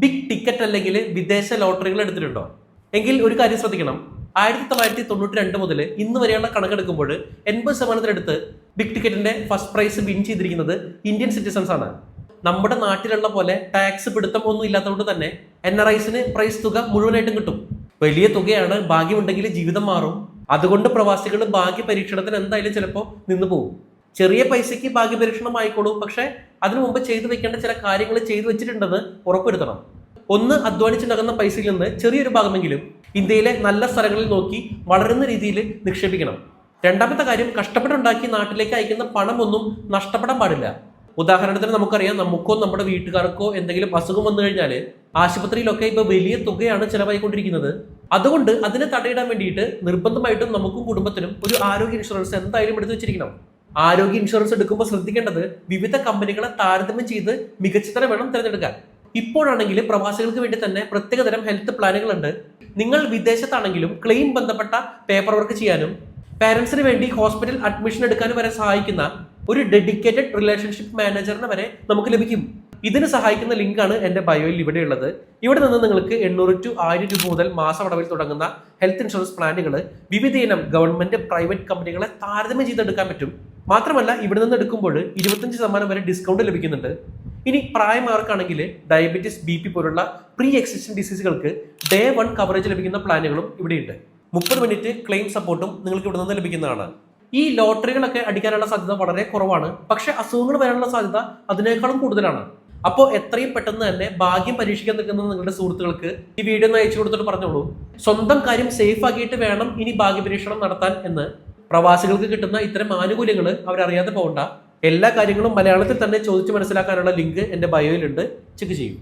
Big ticket അല്ലെങ്കിൽ വിദേശ ലോട്ടറികൾ എടുത്തിട്ടുണ്ടോ? എങ്കിൽ ഒരു കാര്യം ശ്രദ്ധിക്കണം. ആയിരത്തി തൊള്ളായിരത്തി തൊണ്ണൂറ്റി രണ്ട് മുതൽ ഇന്ന് വരെയുള്ള കണക്കെടുക്കുമ്പോൾ എൺപത് ശതമാനത്തിനടുത്ത് ബിഗ് ടിക്കറ്റിന്റെ ഫസ്റ്റ് പ്രൈസ് വിൻ ചെയ്തിരിക്കുന്നത് ഇന്ത്യൻ സിറ്റിസൺസ് ആണ്. നമ്മുടെ നാട്ടിലുള്ള പോലെ ടാക്സ് പിടുത്തം ഒന്നും ഇല്ലാത്തതുകൊണ്ട് തന്നെ എൻ ആർ ഐസിന് പ്രൈസ് തുക മുഴുവനായിട്ടും കിട്ടും. വലിയ തുകയാണ് ഭാഗ്യമുണ്ടെങ്കിൽ ജീവിതം മാറും. അതുകൊണ്ട് പ്രവാസികൾ ഭാഗ്യ പരീക്ഷണത്തിന് എന്തായാലും ചിലപ്പോൾ നിന്ന് പോകും. ചെറിയ പൈസയ്ക്ക് ഭാഗ്യപരീക്ഷണം ആയിക്കോളും പക്ഷെ അതിനു മുമ്പ് ചെയ്തു വെക്കേണ്ട ചില കാര്യങ്ങൾ ചെയ്തു വെച്ചിട്ടുണ്ടെന്ന് ഉറപ്പുവരുത്തണം. ഒന്ന് അധ്വാനിച്ചുണ്ടാകുന്ന പൈസയിൽ നിന്ന് ചെറിയൊരു ഭാഗമെങ്കിലും ഇന്ത്യയിലെ നല്ല സ്ഥലങ്ങളിൽ നോക്കി വളരുന്ന രീതിയിൽ നിക്ഷേപിക്കണം. രണ്ടാമത്തെ കാര്യം കഷ്ടപ്പെട്ടുണ്ടാക്കി നാട്ടിലേക്ക് അയക്കുന്ന പണമൊന്നും നഷ്ടപ്പെടാൻ പാടില്ല. ഉദാഹരണത്തിന് നമുക്കറിയാം നമുക്കോ നമ്മുടെ വീട്ടുകാർക്കോ എന്തെങ്കിലും അസുഖം വന്നു കഴിഞ്ഞാൽ ആശുപത്രിയിലൊക്കെ ഇപ്പൊ വലിയ തുകയാണ് ചിലവായിക്കൊണ്ടിരിക്കുന്നത്. അതുകൊണ്ട് അതിനെ തടയിടാൻ വേണ്ടിയിട്ട് നിർബന്ധമായിട്ടും നമുക്കും കുടുംബത്തിനും ഒരു ആരോഗ്യ ഇൻഷുറൻസ് എന്തായാലും എടുത്തു വെച്ചിരിക്കണം. ആരോഗ്യ ഇൻഷുറൻസ് എടുക്കുമ്പോൾ ശ്രദ്ധിക്കേണ്ടത് വിവിധ കമ്പനികളെ താരതമ്യം ചെയ്ത് മികച്ചതരം വേണം തിരഞ്ഞെടുക്കാൻ. ഇപ്പോഴാണെങ്കിൽ പ്രവാസികൾക്ക് വേണ്ടി തന്നെ പ്രത്യേകതരം ഹെൽത്ത് പ്ലാനുകളുണ്ട്. നിങ്ങൾ വിദേശത്താണെങ്കിലും ക്ലെയിം ബന്ധപ്പെട്ട പേപ്പർ വർക്ക് ചെയ്യാനും പാരന്റ്സിന് വേണ്ടി ഹോസ്പിറ്റൽ അഡ്മിഷൻ എടുക്കാനും വരെ സഹായിക്കുന്ന ഒരു ഡെഡിക്കേറ്റഡ് റിലേഷൻഷിപ്പ് മാനേജറിനെ വരെ നമുക്ക് ലഭിക്കും. ഇതിന് സഹായിക്കുന്ന ലിങ്കാണ് എന്റെ ബയോയിൽ ഇവിടെ ഉള്ളത്. ഇവിടെ നിന്ന് നിങ്ങൾക്ക് എണ്ണൂറ് ടു ആയിരം രൂപ മുതൽ മാസമടവിൽ തുടങ്ങുന്ന ഹെൽത്ത് ഇൻഷുറൻസ് പ്ലാനുകൾ വിവിധ ഇനം ഗവൺമെന്റ് പ്രൈവറ്റ് കമ്പനികളെ താരതമ്യം ചെയ്തെടുക്കാൻ പറ്റും. മാത്രമല്ല ഇവിടെ നിന്ന് എടുക്കുമ്പോൾ ഇരുപത്തഞ്ച് ശതമാനം വരെ ഡിസ്കൗണ്ട് ലഭിക്കുന്നുണ്ട്. ഇനി പ്രായമാർക്കാണെങ്കിൽ ഡയബറ്റീസ് ബി പി പോലുള്ള പ്രീ എക്സിസ്റ്റിംഗ് ഡിസീസുകൾക്ക് ഡേ വൺ കവറേജ് ലഭിക്കുന്ന പ്ലാനുകളും ഇവിടെയുണ്ട്. മുപ്പത് മിനിറ്റ് ക്ലെയിം സപ്പോർട്ടും നിങ്ങൾക്ക് ഇവിടെ നിന്ന് ലഭിക്കുന്നതാണ്. ഈ ലോട്ടറികളൊക്കെ അടിക്കാനുള്ള സാധ്യത വളരെ കുറവാണ്. പക്ഷെ അസുഖങ്ങൾ വരാനുള്ള സാധ്യത അതിനേക്കാളും കൂടുതലാണ്. അപ്പോൾ എത്രയും പെട്ടെന്ന് തന്നെ ഭാഗ്യം പരീക്ഷിക്കാൻ നിൽക്കുന്ന നിങ്ങളുടെ സുഹൃത്തുക്കൾക്ക് ഈ വീഡിയോ ഒന്ന് അയച്ചു കൊടുത്തിട്ട് പറഞ്ഞോളൂ. സ്വന്തം കാര്യം സേഫ് ആക്കിയിട്ട് വേണം ഇനി ഭാഗ്യ പരീക്ഷണം നടത്താൻ എന്ന്. പ്രവാസികൾക്ക് കിട്ടുന്ന ഇത്തരം ആനുകൂല്യങ്ങൾ അവരറിയാതെ പോകണ്ട. എല്ലാ കാര്യങ്ങളും മലയാളത്തിൽ തന്നെ ചോദിച്ച് മനസ്സിലാക്കാനുള്ള ലിങ്ക് എന്റെ ബയോയിലുണ്ട് ചെക്ക് ചെയ്യൂ.